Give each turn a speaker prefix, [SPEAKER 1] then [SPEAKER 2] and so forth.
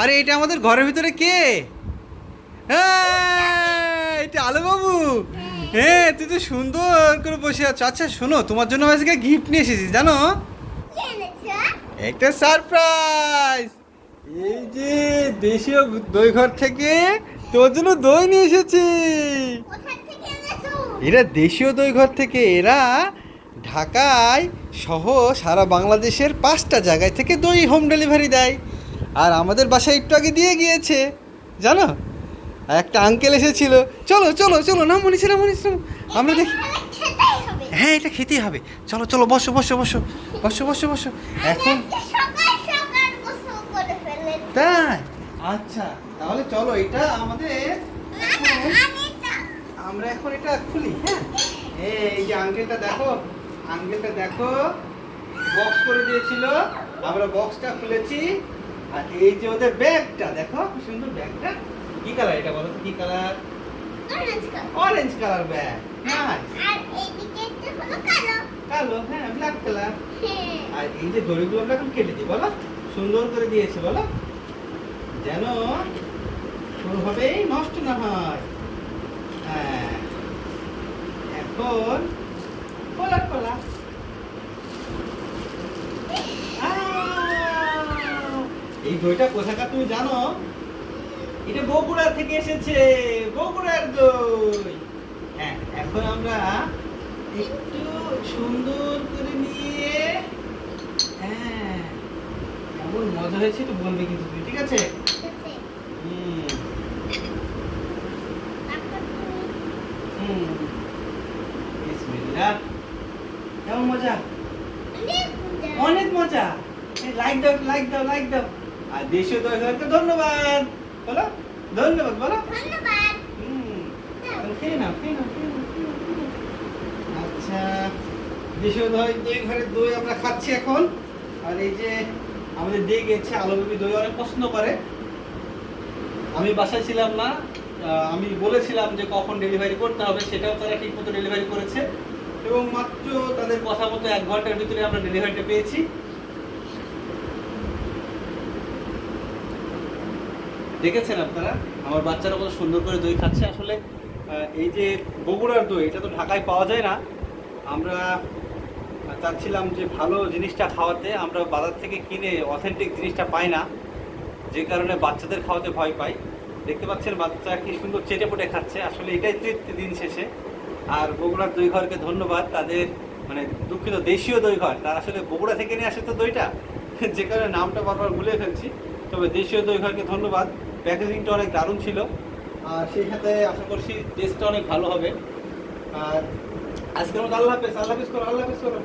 [SPEAKER 1] আরে, এটা আমাদের ঘরের ভিতরে কে? এটা আলো বাবু হ্যাঁ তুই তো সুন্দর করে বসে আছো। আচ্ছা শোনো, তোমার জন্য আজকে গিফট নিয়ে এসেছি, জানো? একটা সারপ্রাইজ এই যে, দেশীয় দই ঘর থেকে তোর জন্য দই নিয়ে এসেছি। এরা দেশীয় দই ঘর থেকে, এরা ঢাকায় সহ সারা বাংলাদেশের পাঁচটা জায়গায় থেকে দই হোম ডেলিভারি দেয়। আর আমাদের বাসায় একটু আগে দিয়ে গিয়েছে, জানো? একটা আঙ্কেল এসেছিল। চলো চলো চলো না মনীষ না মনীষ না আমরা দেখি। হ্যাঁ এটা খেতেই হবে। চলো চলো, বসো বসো বসো। বসো বসো বসো। এখন তাই? আচ্ছা তাহলে চলো, এটা আমাদের আমরা এখন এটা খুলি হ্যাঁ? এই যে আঙ্কেলটা দেখো আঙ্কেলটা দেখো। বক্স করে দিয়েছিল। আমরা বক্সটা খুলেছি। আর এই যে ওদের ব্যাগটা দেখো কি সুন্দর ব্যাগটা। কি কালার এটা বলো তো? কি কালার অরেঞ্জ কালার ব্যাগ হ্যাঁ কালো। হ্যাঁ ব্ল্যাক কালার আর এই যে দড়িগুলো আমরা এখন কেটে দিই বলো? সুন্দর করে দিয়েছে বলো? যেন কোনোভাবেই নষ্ট না হয়। হ্যাঁ। এখন খোলা খোলা আহ! এই দইটা কোথাকার তুমি জানো? এটা বগুড়া থেকে এসেছে বগুড়ার দই হ্যাঁ এখন আমরা একটু সুন্দর করে নিয়ে হ্যাঁ কেমন মজা হয়েছে একটু বলবে কিন্তু তুমি ঠিক আছে? হুম। হুম। বিসমিল্লাহ। কেমন মজা? অনেক মজা। লাইক দাও লাইক দাও লাইক দাও। আর দেশীয় দর্শককে ধন্যবাদ। বলো? ধন্যবাদ বলো? হুম। এখন খেয়ে নাও খেয়ে নাও খেয়ে নাও, খেয়ে নাও, খেয়ে নাও। আচ্ছা দেশীয় দই দই ঘরের দই আমরা খাচ্ছি এখন আর এই যে আমাদের দিয়ে গেছে আলু বিবি দই অনেক পছন্দ করে। আমি বাসায় ছিলাম না আমি বলেছিলাম যে কখন ডেলিভারি করতে হবে সেটাও তারা ঠিক মতো ডেলিভারি করেছে। এবং মাত্র তাদের কথা মতো এক ঘণ্টার ভিতরে আমরা ডেলিভারিটা পেয়েছি। দেখেছেন আপনারা? আমার বাচ্চারা কত সুন্দর করে দই খাচ্ছে। আসলে এই যে বগুড়ার দই, এটা তো ঢাকায় পাওয়া যায় না। আমরা চাচ্ছিলাম যে ভালো জিনিসটা খাওয়াতে, আমরা বাজার থেকে কিনে অথেন্টিক জিনিসটা পাই না। যে কারণে বাচ্চাদের খাওয়াতে ভয় পাই। দেখতে পাচ্ছেন বাচ্চা কি সুন্দর চেটে পুটে খাচ্ছে। আসলে এটাই তৃপ্তি দিন শেষে। আর বগুড়ার দই ঘরকে ধন্যবাদ। তাদের মানে দুঃখিত দেশীয় দই ঘর তার আসলে বগুড়া থেকে নিয়ে আসে তো দইটা। যে কারণে নামটা বারবার ভুলে ফেলছি। তবে দেশীয় দই ঘরকে ধন্যবাদ। প্যাকেজিংটা অনেক দারুণ ছিল। আর সেই সাথে আশা করছি টেস্টটা অনেক ভালো হবে। আর আজকের মতো আল্লাহ হাফেজ আল্লাহ হাফেজ করো, আল্লাহ হাফেজ করো।